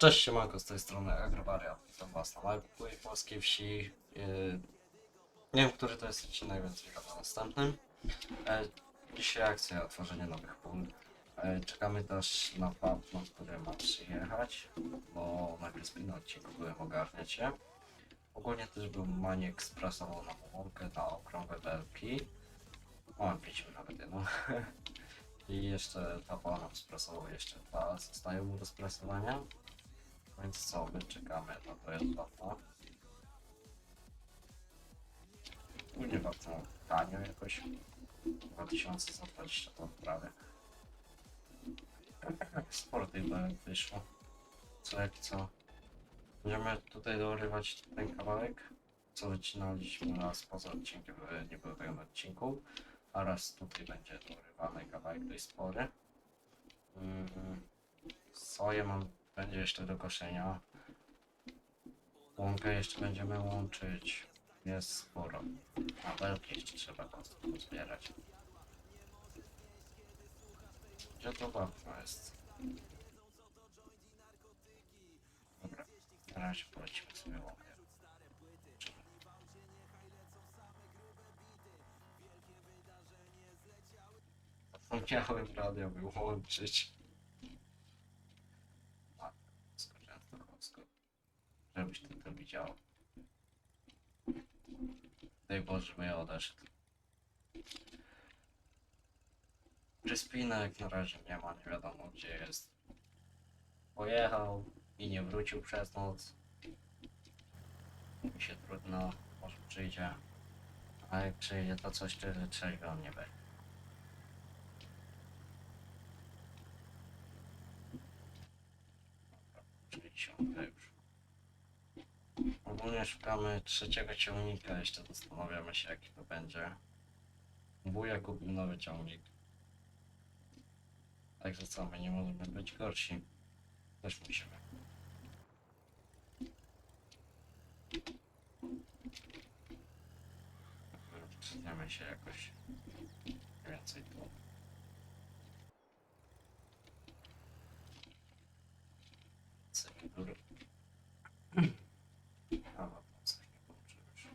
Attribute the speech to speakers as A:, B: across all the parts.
A: Cześć, siemanko, z tej strony Agrowaria. Witam was na małej polskiej wsi. Yy, Nie wiem, który to jest odcinek, więc czekam na następnym. E, Dzisiaj akcja tworzenie nowych pól. E, Czekamy też na partner, który ma przyjechać, bo na Kryspin odcinku byłem ogarniać się. Ogólnie też był Maniek sprasował na łąkę na okrągłe belki. Mam 5 nawet jedną. I jeszcze Papa nam sprasował jeszcze dwa, zostają mu do sprasowania. Więc co, my czekamy na to jest Papa. Ogólnie bardzo tanio jakoś. 2000 za 20 to prawie. Tych belek wyszło. Co jak co. Będziemy tutaj dorywać ten kawałek, co wycinaliśmy raz poza odcinkiem, nie było tego na odcinku. A raz tutaj będzie dorywany kawałek dość spory. Mm, Soję mam, będzie jeszcze do koszenia. Łąkę jeszcze będziemy łączyć. Jest sporo. A belki jeszcze trzeba kostką zbierać. Gdzie to wapno jest? Dobra, na razie polecimy sobie łąkę. Zapomniałem radio wyłączyć. A, skoczyłem w Tuchowsku. Żebyś ty to widział. Daj Boże, żeby ja odeszedł. Na razie nie ma, nie wiadomo gdzie jest. Pojechał i nie wrócił przez noc. Mi się trudno, może przyjdzie. A jak przyjdzie to coś on nie będzie. Czyli już. Ogólnie szukamy trzeciego ciągnika, jeszcze zastanawiamy się jaki to będzie. Wuja kupił nowy ciągnik. Także co, my nie możemy być gorsi. Też musimy. Przyjdziemy się jakoś więcej tu. Cyfry. A, no, coś nie połączyło już.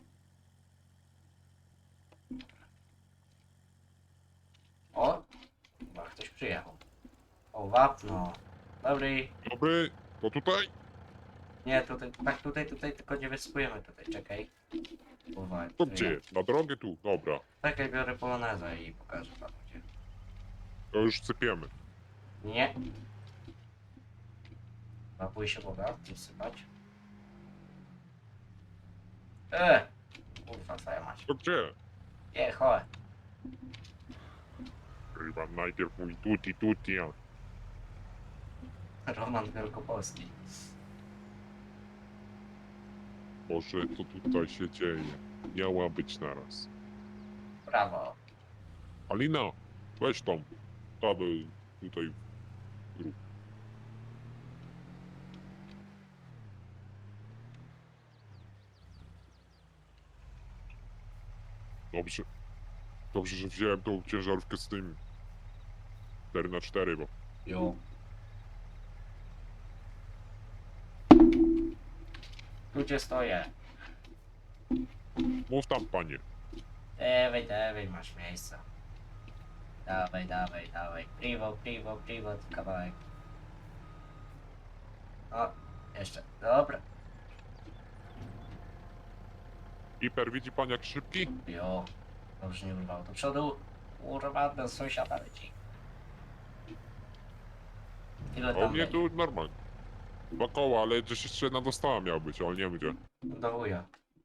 A: O! Chyba ktoś przyjechał. O, wapno. Dobry.
B: Dobry, to tutaj?
A: Nie, tutaj, tak tutaj, tutaj, tylko nie wyspujemy tutaj, czekaj. Uwaga.
B: To gdzie? Na drogę tu? Dobra,
A: Czekaj, biorę polonezę i pokażę panu gdzie.
B: to już sypiemy.
A: Nie. Napój się woda, tu sypać. E! Kurwa, twoja mać.
B: To gdzie?
A: Nie, chodź.
B: Chyba najpierw mój tuti tuti, a
A: Roman Wielkopolski.
B: Boże, co tutaj się dzieje? Miała być naraz.
A: Brawo.
B: Alina, weź tą. Tabę tutaj. Dobrze. Dobrze, że wziąłem tą ciężarówkę z tym 4 na 4 bo
A: Jo. Tu gdzie stoję.
B: mów tam panie.
A: Dawaj, dawaj, masz miejsce. Dawaj, dawaj, dawaj. Priwo, priwo, priwo, tu kawałek. O, jeszcze. Dobra.
B: Hiper, widzi pan jak szybki?
A: Jo. Dobrze nie urwało do przodu. Kurwa, ten sąsiada leci. Ile
B: A u
A: tam
B: mnie
A: będzie?
B: tu normalnie. Dwa koła, ale gdzieś jeszcze jedna dostała miała być, ale nie wiem gdzie.
A: Do.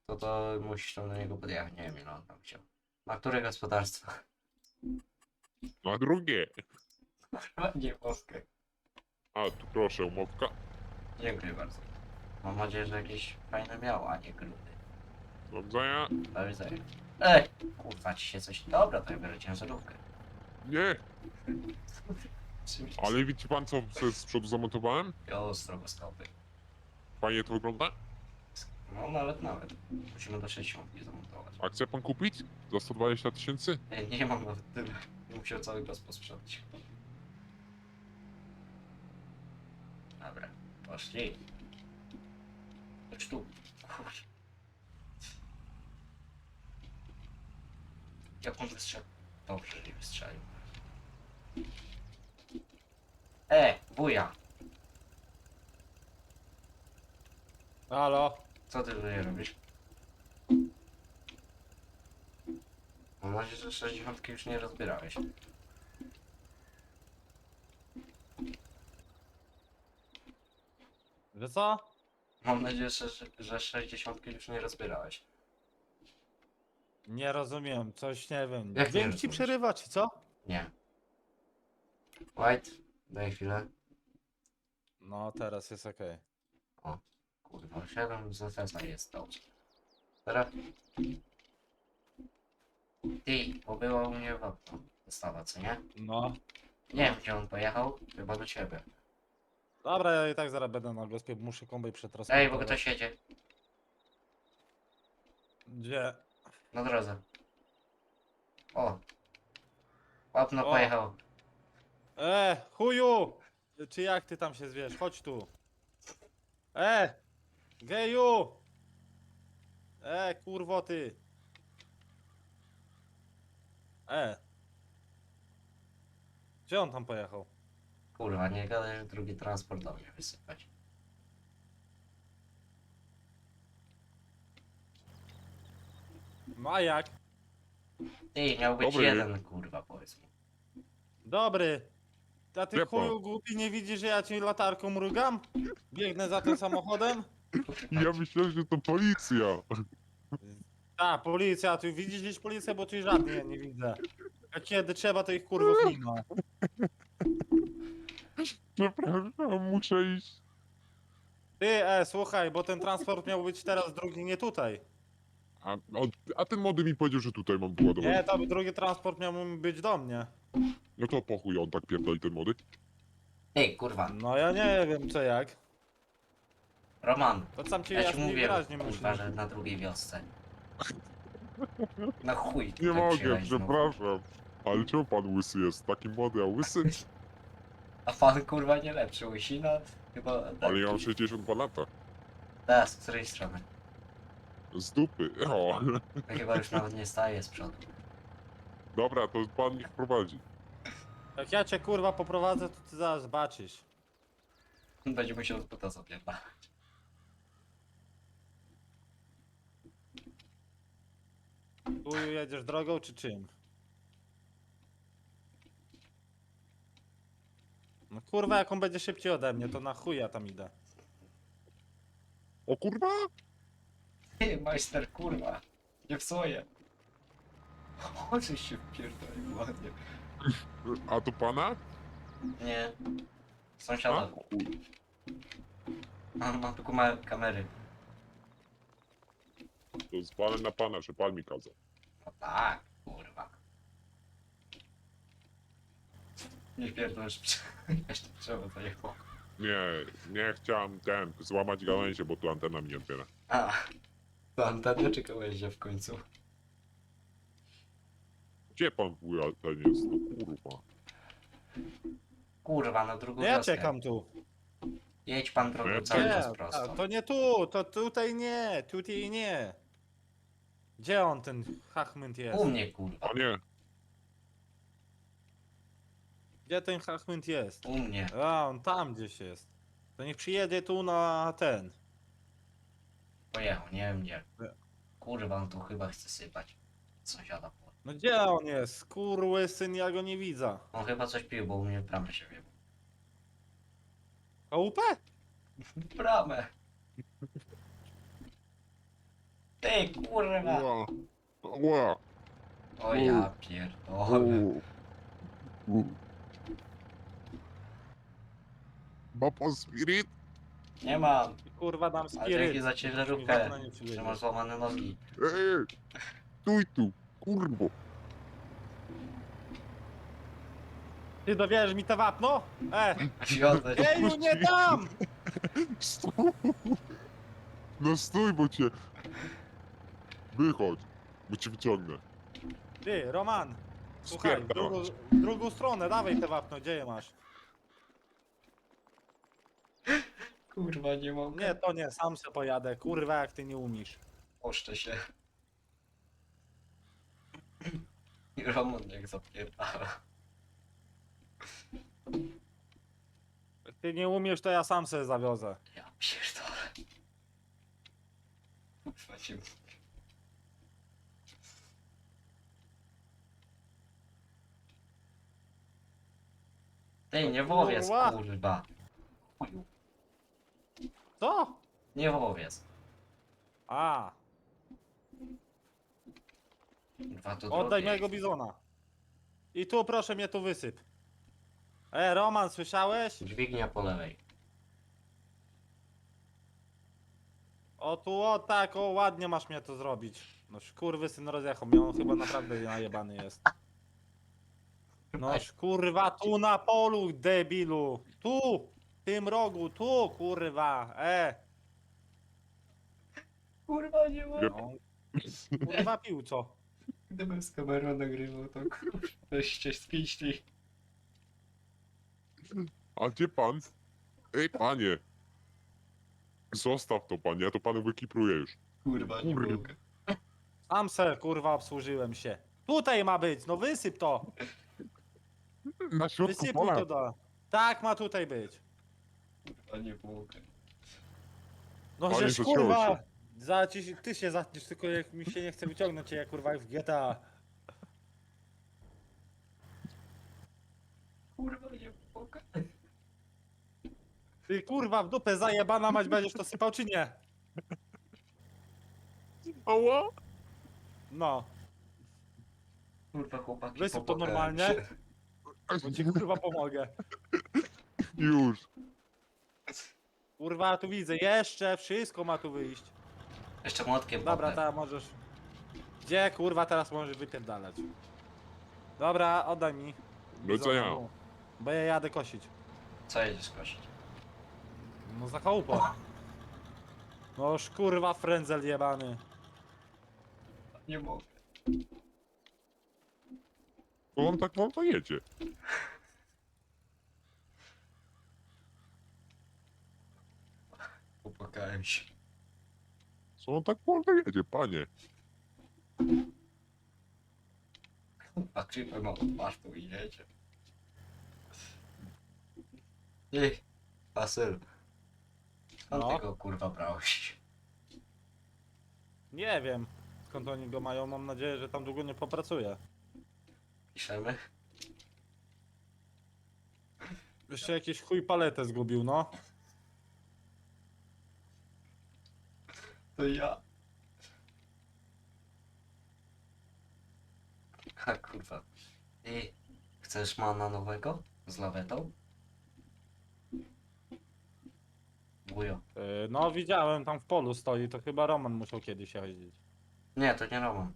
A: To to musisz tam do niego podjechać. Nie wiem ile on tam chciał. Na które gospodarstwo?
B: Na drugie.
A: Nie Polskę.
B: A, tu proszę, umowka.
A: Dziękuję bardzo. Mam nadzieję, że jakieś fajne miał, a nie grudy.
B: Do widzenia.
A: Do widzenia. Ej! Kurwa, ci się coś... Dobra, to ja biorę ciężarówkę.
B: Nie. ale widzi pan co z, z przodu zamontowałem?
A: Jo, stroboskopy.
B: Fajnie to wygląda?
A: No nawet, nawet. Musimy do 60 zamontować.
B: A chce pan kupić? Za 120 tysięcy?
A: Ej, nie mam nawet tyle. Musiał cały czas posprzedać. Dobra. Poszli. Chodź tu. Chodź. Jak on wystrzelił? Dobrze, że nie wystrzelił. E, buja!
C: Halo?
A: Co ty tutaj robisz? Mam nadzieję, że 60 już nie rozbierałeś.
C: Że co?
A: Mam nadzieję, że, że 60 już nie rozbierałeś.
C: Nie rozumiem, coś nie wiem.
A: Jak nie
C: Dźwięk ci
A: rozumiesz?
C: przerywa, czy co?
A: Nie. White, daj chwilę.
C: No, teraz jest okej.
A: Kurwa, 7 z SS jest dobrze. Teraz. Ty, bo było u mnie w okno. Dostawa, co nie?
C: No.
A: Nie wiem, gdzie on pojechał. Chyba do ciebie.
C: Dobra, ja i tak zaraz będę na gospie, muszę kombaj przetransportować.
A: Ej, bo ktoś jedzie.
C: Gdzie?
A: Na drodze. O. Łapno
C: O.
A: pojechał.
C: E, chuju! Czy jak ty tam się zwiesz? Chodź tu. E! Geju! E, kurwo ty. E. Gdzie on tam pojechał?
A: Kurwa, nie gadaj, że drugi transport do mnie wysypać.
C: No a jak?
A: Ty, miał być
B: Dobry.
A: jeden, kurwa, powiedz mi.
C: Dobry. A ty chuju głupi nie widzisz, że ja ci latarką mrugam? Biegnę za tym samochodem?
B: Ja myślałem, że to policja.
C: A, policja, ty widzisz gdzieś policję, bo tu żadnej ja nie widzę. A kiedy trzeba, to ich kurwów nie ma.
B: Przepraszam, muszę iść.
C: Ty, e, słuchaj, bo ten transport miał być teraz drugi, nie tutaj.
B: A, o, a ten młody mi powiedział, że tutaj mam wyładować.
C: Nie, to drugi transport miał być do mnie.
B: No to po chuj on tak pierdoli ten młody.
A: Ej, kurwa.
C: No ja nie wiem co jak.
A: Roman,
C: To sam ci
A: ja ci
C: jasno i
A: mówię,
C: wyraźnie
A: kurwa,
C: muszę.
A: że na drugiej wiosce. Na chuj
B: Nie mogę,
A: znowu.
B: przepraszam. Ale czemu pan łysy jest? Taki młody, a łysy?
A: A pan kurwa nie lepszy, łysina? Chyba...
B: Ale ja mam 62 lata.
A: Da, z której strony?
B: Z dupy. O.
A: To chyba już nawet nie staje z przodu.
B: Dobra, to pan ich prowadzi.
C: Jak ja cię kurwa poprowadzę, to ty zaraz zobaczysz.
A: Będzie musiał z buta zapierdalać.
C: Tu jedziesz drogą czy czym? No kurwa, jak on będzie szybciej ode mnie, to na chuj ja tam idę.
B: O kurwa!
A: Ty, majster, kurwa. Nie w swoje. O, żeś się wpierdolił ładnie.
B: A to pana?
A: Nie.
B: A?
A: Sąsiada.
B: Chuj.
A: Mam, mam tu kuma- kamery.
B: To z panem na pana, że pan mi kazał.
A: No tak, kurwa. Nie pierdol, że jeszcze trzeba zajechało.
B: Nie, nie chciałem ten, złamać gałęzie, bo tu antena mi nie otwiera.
A: A, to antena czy kołezie w końcu?
B: Gdzie pan wuja ten jest? No kurwa.
A: Kurwa, na drugą
C: No ja
A: wioskę.
C: czekam tu.
A: Jedź pan drogą cały
C: Nie,
A: czas
C: a,
A: prosto.
C: to nie tu, to tutaj nie, tutaj nie. Gdzie on ten hachmynt jest?
A: U mnie, kurwa.
B: A nie,
C: Gdzie ten hachmynt jest?
A: U mnie.
C: A, on tam gdzieś jest. To niech przyjedzie tu na ten.
A: Pojechał, nie wiem gdzie. Kurwa, on tu chyba chce sypać. Sąsiada. po-
C: No gdzie on jest? Kurły syn, ja go nie widzę.
A: On chyba coś pił, bo u mnie bramę się wiewał.
C: Chałupę?
A: Bramę! Ty, kurwa!
B: ła, ła,
A: O ja pierdolę.
B: u, u. Ma pan spirit?
A: Nie mam.
C: Kurwa dam
A: Ale
C: spiryt.
A: dzięki za ciężarówkę,
C: wapna nie
A: że masz złamane nogi.
B: Ej, stój tu, kurwo.
C: Ty dowiesz mi to wapno? E!
A: Wiodę.
C: Eju, nie dam!
B: Stój. No stój, bo cię... Wychodź, bo cię wyciągnę.
C: Ty, Roman! Słuchaj, w drugą, w drugą stronę, dawaj te wapno, gdzie je masz?
A: Kurwa, nie mogę.
C: Nie, to nie, sam se pojadę. Kurwa, jak ty nie umiesz.
A: Oszczę się. I Roman jak zapierdala.
C: Ty nie umiesz, to ja sam se zawiozę.
A: Ja pierdolę. Kurwa. Ty, nie wowiec,
C: Kurwa.
A: kurwa. Chuju.
C: Co?
A: Nie wowiec.
C: A,
A: Kurwa, to
C: oddaj
A: drogie
C: mojego
A: jest.
C: bizona. I tu proszę mnie tu wysyp. E, Roman, słyszałeś?
A: Dźwignia po lewej.
C: O tu, o tak, o ładnie masz mnie to zrobić. No kurwy syn rozjechał mnie, on chyba naprawdę najebany jest. No kurwa, tu na polu, debilu. Tu, w tym rogu, tu, kurwa, e.
A: Kurwa, nie mogę.
C: No. Kurwa pił co?
A: Gdybym z kamerą nagrywał, to weźcie spiśli.
B: A gdzie pan? Ej, panie! Zostaw to, panie, ja to panu wykipruję już.
A: Kurwa, nie
B: Kurwa.
A: mogę.
C: Sam se, kurwa, obsłużyłem się. Tutaj ma być, no wysyp to.
B: Na środku
C: Wysypuj
B: pola.
C: to do... Tak ma tutaj być.
A: Kurwa, nie mogę.
C: No
B: Panie,
C: żeż
B: zaciąłeś
C: kurwa.
B: się.
C: Za, ci, ty się zatniesz, tylko jak mi się nie chce wyciągnąć jak kurwa w GTA.
A: Kurwa, nie mogę.
C: Ty kurwa w dupę zajebana mać będziesz to sypał czy nie?
B: Ała!
C: No,
A: Kurwa, chłopaki,
C: Wysyp to
A: popłakałem
C: normalnie.
A: się.
C: bo ci kurwa pomogę.
B: Już.
C: Kurwa tu widzę, jeszcze wszystko ma tu wyjść.
A: Jeszcze młotkiem
C: Dobra,
A: potem.
C: teraz możesz. Gdzie kurwa teraz możesz wypierdalać? Dobra, oddaj mi.
B: No co ja?
C: Bo ja jadę kosić.
A: Co jedziesz kosić?
C: No za chałupą. Noż kurwa frędzel jebany.
A: Nie mogę.
B: Bo on tak wolno jedzie.
A: Popłakałem się.
B: Co on tak wolno jedzie, panie?
A: A creeper ma otwartą i jedzie. Ej, Asyl. Skąd
C: No.
A: tego kurwa brałeś?
C: Nie wiem skąd oni go mają, mam nadzieję, że tam długo nie popracuje.
A: Piszemy?
C: Jeszcze jakiś chuj paletę zgubił, no.
A: To ja. A kurwa. I chcesz mana nowego? Z lawetą? Bujo.
C: Yy, no widziałem, tam w polu stoi, to chyba Roman musiał kiedyś jeździć.
A: Nie, to nie Roman.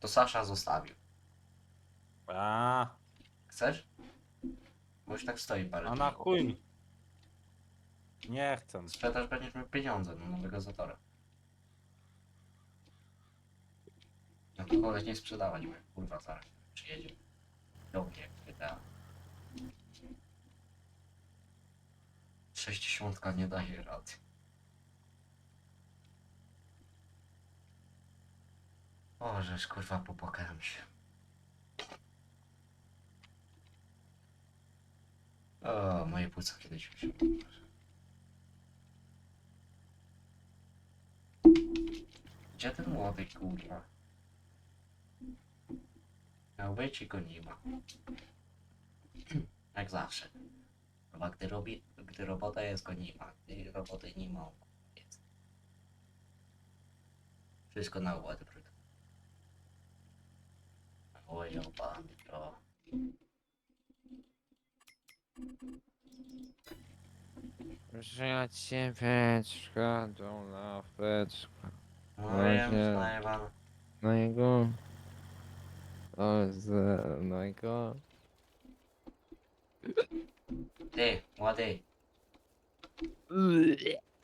A: To Sasza zostawił.
C: A,
A: Chcesz? Bo już tak stoi parę
C: a
A: dni.
C: na chuj mi. Nie chcę.
A: Sprzedaż będziesz miał pieniądze na nowego Zatora. No to wolę nie sprzedawać, bo kurwa zaraz przyjedzie do mnie GTA. 60 nie daje rady. O, żeż kurwa popłakałem się. O, moje płuca kiedyś mi Gdzie ten młody kurwa? Miał być i go nie ma. Jak zawsze. Chyba gdy, robi, gdy robota jest, go nie ma. Gdy roboty nie ma, jest. Wszystko na odwrót. Oj, opany to.
D: Żyć się wieczka do laweczka.
A: No
D: No
A: wiem,
D: nie.
A: najebana.
D: No i go. O, z, no i go.
A: Ty, młody.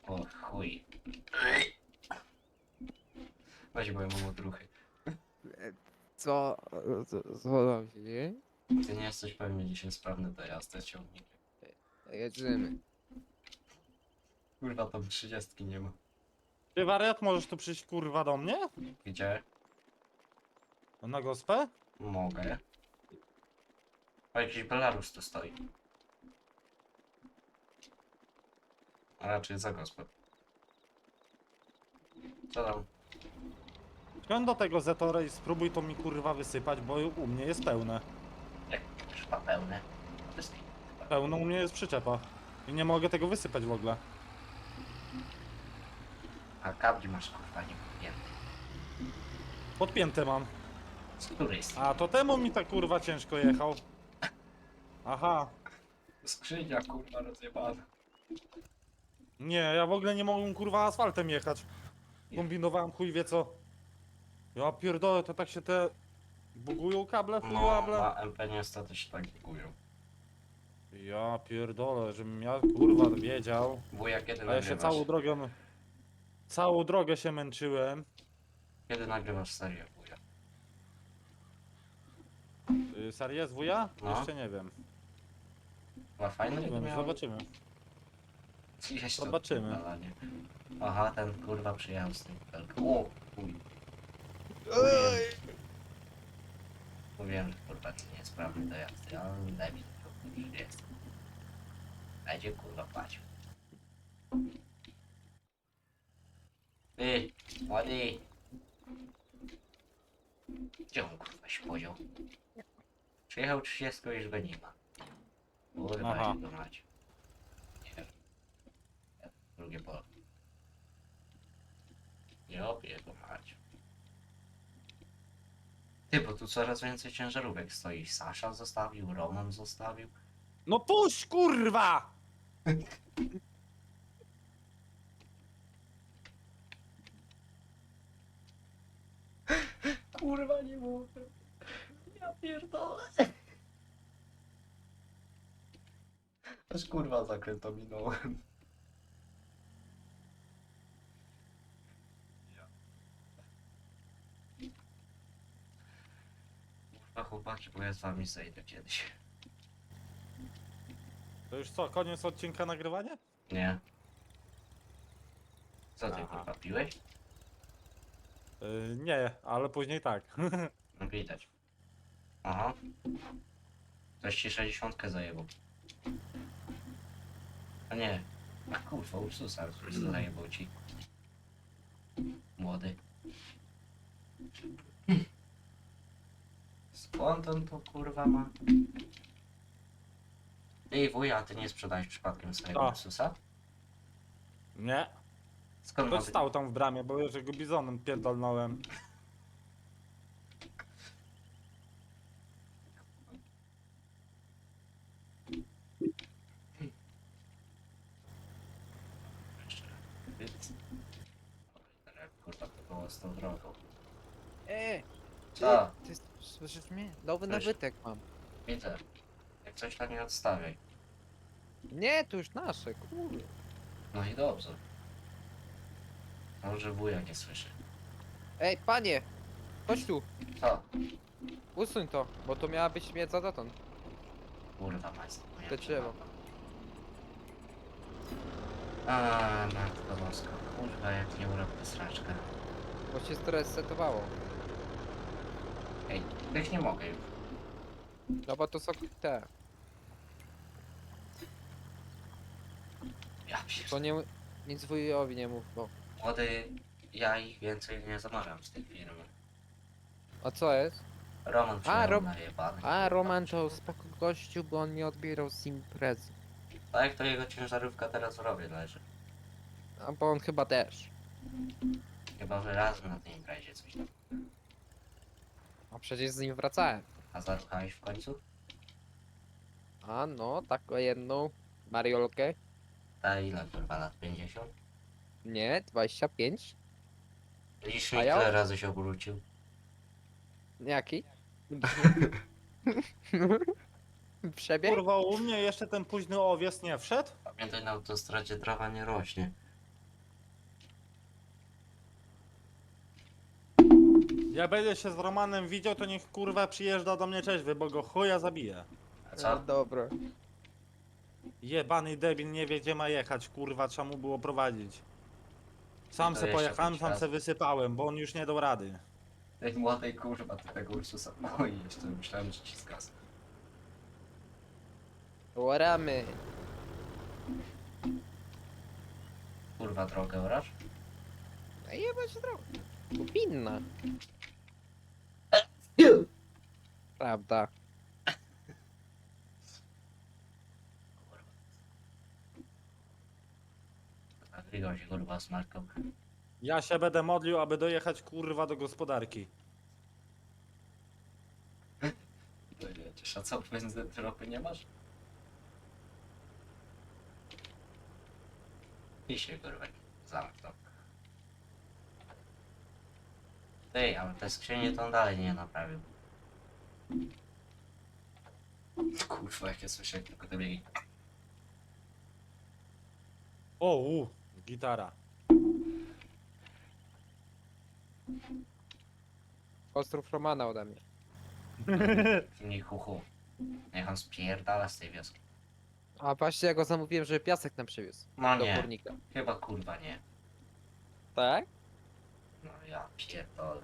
A: O chuj. Weź moje mam odruchy.
D: Co, co, co tam się dzieje?
A: Ty nie jesteś pewnie dzisiaj sprawny do jazdy ciągnik.
D: Jedziemy.
A: Kurwa, tam 30 nie ma.
C: Ty wariat, możesz tu przyjść kurwa do mnie?
A: Gdzie?
C: Na gospę?
A: Mogę. O, jakiś Belarus tu stoi. A raczej za gospę. Co tam?
C: Wsiądź do tego Zetora i spróbuj to mi kurwa wysypać, bo u mnie jest pełne.
A: Jak trwa pełne?
C: Pełno u mnie jest przyczepa. I nie mogę tego wysypać w ogóle.
A: A kabli masz kurwa nie podpięty.
C: Podpięte mam.
A: Z której strony?
C: A to temu mi tak kurwa ciężko jechał. Aha.
A: Skrzynia kurwa rozjebana.
C: Nie, ja w ogóle nie mogłem kurwa asfaltem jechać. Kombinowałem chuj wie co. Ja pierdolę, to tak się te... Bugują kable,
A: No, na MP niestety się tak bugują.
C: Ja pierdolę, żebym ja kurwa wiedział.
A: Wuja, kiedy
C: A ja się
A: nagrywasz?
C: całą drogę... Całą drogę się męczyłem.
A: Kiedy nagrywasz serię, wuja?
C: Y, Serię z wuja?
A: No.
C: Jeszcze nie wiem.
A: Chyba fajne
C: Nie wiem,
A: miał?
C: zobaczymy.
A: Gdzieś to
C: Zobaczymy.
A: kurwa, nie? Aha, ten kurwa przyjechał z tym belką. O, chuj. Mówiłem, że kurwa to nie jest sprawny do jazdy, ale debil to już jest. Będzie kurwa płacił. Ty, młody. Gdzie on kurwa się podział? Przyjechał 30 i już go nie ma. Kurwa,
C: Aha.
A: się go macie. Nie wiem. Drugie pole. Nie opie go mać. Ty, bo tu coraz więcej ciężarówek stoi. Sasza zostawił, Roman zostawił.
C: No puść kurwa!
A: Kurwa, nie mogę. Ja pierdolę. Aż kurwa zakręto minąłem. Kurwa chłopaki, bo ja z wami zejdę kiedyś.
C: To już co, koniec odcinka nagrywania?
A: Nie. Co ty
C: Aha.
A: kurwa piłeś?
C: Yy, nie, ale później tak.
A: No widać. Aha. Ktoś ci 60 zajebał. A nie. A kurwa, Ursusa zajebał ci. Młody. Skąd on to kurwa ma? Ej wuja, ty nie sprzedałeś przypadkiem swojego
C: Co?
A: Ursusa?
C: nie.
A: Skąd
C: Ktoś stał tam w bramie, bo już go bizonem pierdolnąłem.
A: Kurwa, to było z tą drogą.
E: Ej,
A: Co?
E: ty słyszysz mnie? Nowy
A: Słyszę.
E: nabytek mam.
A: Widzę. Jak coś tam nie odstawiaj.
E: Nie, to już nasze, kurde.
A: No i dobrze. Może wuja nie słyszy.
E: Ej, panie! Chodź tu,
A: Co?
E: usuń to, bo to miała być śmierć za dotąd.
A: Kurwa moja
E: Te drzewo.
A: A, matko boska. Kurwa, jak nie urobkę sraczkę.
E: Bo się stresetowało.
A: Ej, tych nie mogę już.
E: No bo to są te.
A: Ja pierdolę.
E: To nie... Nic wujowi nie mów, bo...
A: Młody, ja ich więcej nie zamawiam z tej firmy.
E: A co jest?
A: Roman przyjechał
E: Rom-
A: najebany.
E: A, Roman to spoko gościu, bo on mnie odbierał z imprezy.
A: Tak, to jego ciężarówka teraz w rowie leży.
E: A bo on chyba też.
A: Chyba że razem na tej imprezie coś tam.
E: A przecież z nim wracałem.
A: A zaruchałeś w końcu?
E: A no, taką jedną Mariolkę.
A: Ta ile kurwa lat? 50?
E: Nie, 25.
A: Licznik
E: A ja-
A: ile razy się obrócił?
E: Jaki? Przebieg?
C: Kurwa, u mnie jeszcze ten późny owies nie wszedł?
A: Pamiętaj, na autostradzie trawa nie rośnie.
C: Jak będę się z Romanem widział, to niech kurwa przyjeżdża do mnie cześć, bo go chuja zabije.
A: A co?
E: dobra.
C: Jebany debil nie wie gdzie ma jechać, kurwa, trzeba mu było prowadzić. Sam
A: To
C: se
A: jeszcze
C: pojechałem, sam se wysypałem, bo on już nie dał rady.
A: Tej młodej kurwa, ty tego Ursusa. No i jeszcze myślałem, że ci skaz.
E: Łoramy.
A: Kurwa, drogę orasz?
E: A jebać drogę. Powinna. Prawda.
A: Się kurwa z.
C: Ja się będę modlił, aby dojechać kurwa do gospodarki.
A: Dojedziesz, a co, benzyny ropy nie masz? I się kurwa zamknął. Ej, ale te skrzynie to on dalej nie naprawił. Kurwa, jak ja słyszę, tylko te biegi.
C: O, u, gitara.
E: Ostrów Romana ode mnie.
A: Nie chuchu. Niech on spierdala z tej wioski.
E: A właśnie ja go zamówiłem, żeby piasek nam przywiózł.
A: No
E: do
A: nie,
E: kurnika.
A: chyba kurwa nie.
E: Tak?
A: No ja pierdolę.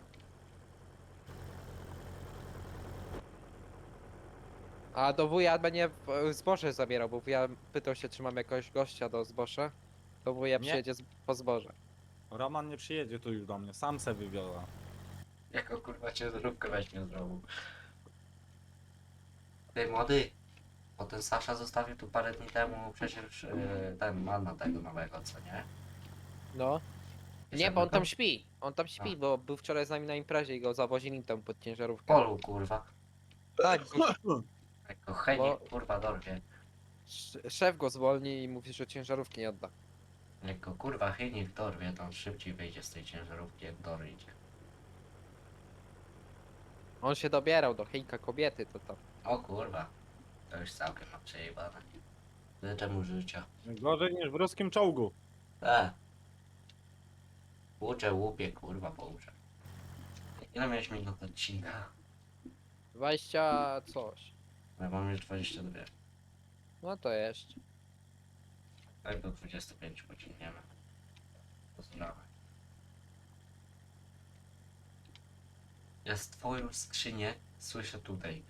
E: A do wuja będzie e, zboże zabierał, bo wuja pytał się, czy mam jakiegoś gościa do zboża. To wuja
C: Nie.
E: przyjedzie z, po zboże.
C: Roman nie przyjedzie tu już do mnie, sam se wywiozła.
A: Jako kurwa ciężarówkę weźmie znowu. Ty młody, bo ten Sasza zostawił tu parę dni temu przecież yy, ten manna tego nowego, co nie?
E: No. Nie, bo on tam śpi. On tam śpi,
A: A.
E: bo był wczoraj z nami na imprezie i go zawozili tam pod ciężarówkę.
A: Polu kurwa.
E: Tak,
A: Jako chemik
E: Bo-
A: kurwa dorwie.
E: sz- szef go zwolni i mówi, że ciężarówki nie odda.
A: Jako kurwa chynik dorwie, to on szybciej wyjdzie z tej ciężarówki jak Dor idzie.
E: On się dobierał do hejka kobiety, to tam.
A: O kurwa, to już całkiem mam przejebane. Życzę mu życia.
C: Gorzej niż w ruskim czołgu.
A: E. Łuczę, łupię, kurwa, pouczę. Ile miałeś minut odcinka?
E: 20 coś.
A: Ja mam już 22.
E: No to jeszcze.
A: Tak do 25 pociągniemy. Pozdrawiam. Ja z twoją skrzynię słyszę tutaj.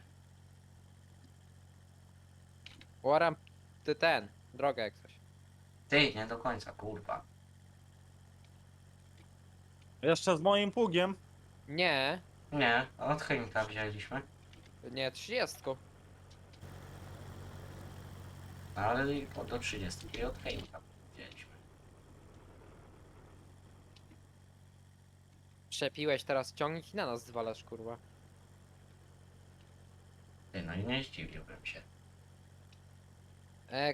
E: Łaram ty ten, drogę jak coś.
A: Ty, nie do końca, kurwa.
C: Jeszcze z moim pługiem.
E: Nie,
A: Nie, od chemika wzięliśmy.
E: nie, 30.
A: Ale i po- do 30 i od chemika wzięliśmy.
E: Przepiłeś teraz ciągnik i na nas zwalasz, kurwa.
A: Ty, no i nie zdziwiłbym się.
E: E,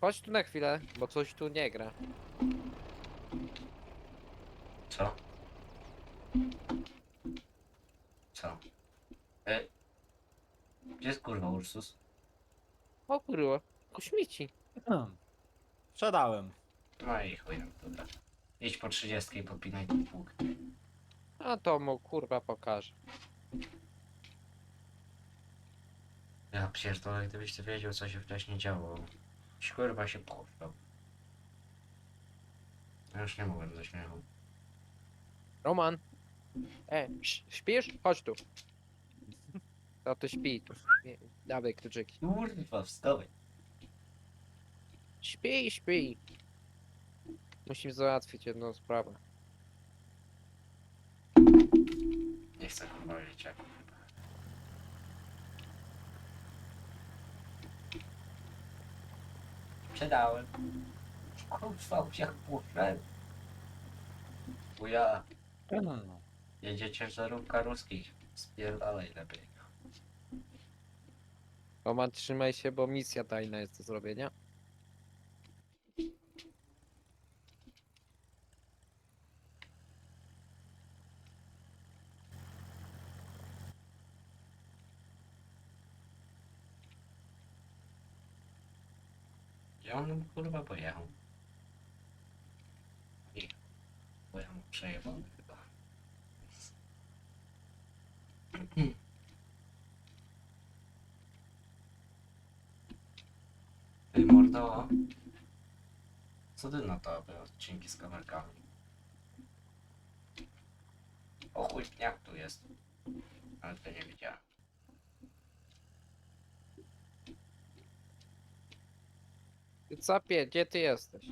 E: chodź tu na chwilę, bo coś tu nie gra.
A: Co? Co? E... Gdzie jest kurwa Ursus?
E: O kurwa, kośmici.
C: Sprzedałem.
A: No i chuj, dobra. Idź po 30 i podpinaj ten pług.
E: A to mu kurwa pokażę.
A: Ja pierdolę, gdybyś ty wiedział co się wcześniej działo. Jakiś Kurwa się pochwał. Ja już nie mogłem ze śmiechu.
E: Roman. E, śpisz? Chodź tu. To ty śpi. Nie, Dawaj kluczyki.
A: Kurwa, wstawaj.
E: Śpi, śpi. Musimy załatwić jedną sprawę.
A: Nie chcę kurwa wiedzieć jak. Przedałem. Kurwa, jak poszedłem. Buja, jedzie ciężarówka ruskich. Spierdalaj lepiej.
E: Roman, trzymaj się, bo misja tajna jest do zrobienia.
A: On kurwa pojechał? I... Mu przejebany chyba. Ty mordo, Co ty na to, aby odcinki z kamerkami? O chuj, tu jest? Ale to nie widziałem.
E: Ty capie, gdzie ty jesteś?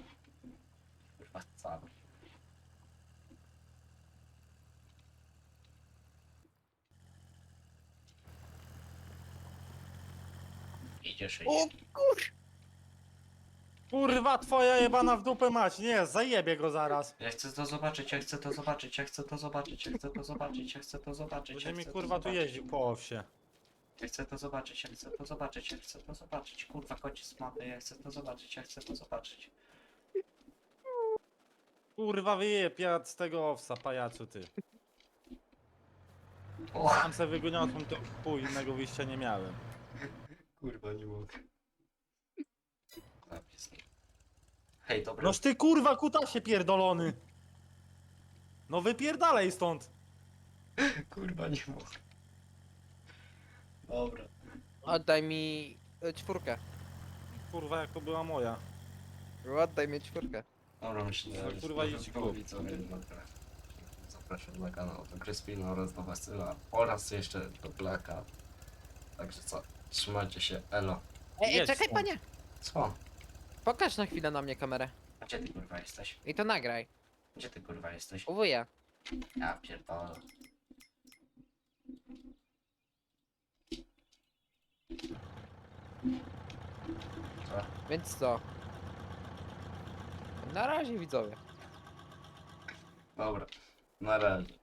A: Kurwa, cały. Idziesz,
E: O
A: idziesz.
E: kur...
C: Kurwa twoja jebana w dupę mać, nie, zajebie go zaraz.
A: Ja chcę to zobaczyć, ja chcę to zobaczyć, ja chcę to zobaczyć, ja chcę to zobaczyć, ja chcę to zobaczyć.
C: Będzie
A: ja
C: mi
A: chcę to
C: kurwa tu
A: zobaczyć.
C: jeździł po owsie.
A: Ja chcę to zobaczyć, ja chcę to zobaczyć, ja chcę to zobaczyć. Kurwa, koci z mapy, ja chcę to zobaczyć, ja chcę to zobaczyć.
C: Kurwa wyjeb jad z tego owsa, pajacu ty.
A: O,
C: Sam se wygoniosłem to chuj, innego wyjścia nie miałem.
A: kurwa, nie mogę. Zapis. Hej, dobra.
C: Noż ty kurwa kutasie pierdolony. No wypierdalej stąd.
A: Kurwa, nie mogę. Dobra.
E: Oddaj mi e, czwórkę.
C: Kurwa jak to była moja.
E: Oddaj mi czwórkę.
A: Dobra, myślę,
C: No,
A: że
C: kurwa,
A: już
C: idź kup.
A: widzowie na tyle. Zapraszam na kanał do Kryspina oraz do Wasyla oraz jeszcze do Blacka. Także co, trzymajcie się, elo.
E: Ej, ej
C: Jedź
E: czekaj
C: stąd.
E: panie!
A: Co?
E: Pokaż na chwilę na mnie kamerę.
A: Gdzie ty kurwa jesteś?
E: I to nagraj.
A: Gdzie ty kurwa jesteś?
E: U wuja.
A: Ja pierdolę.
E: Więc co? Na razie widzowie.
A: Dobra, na razie.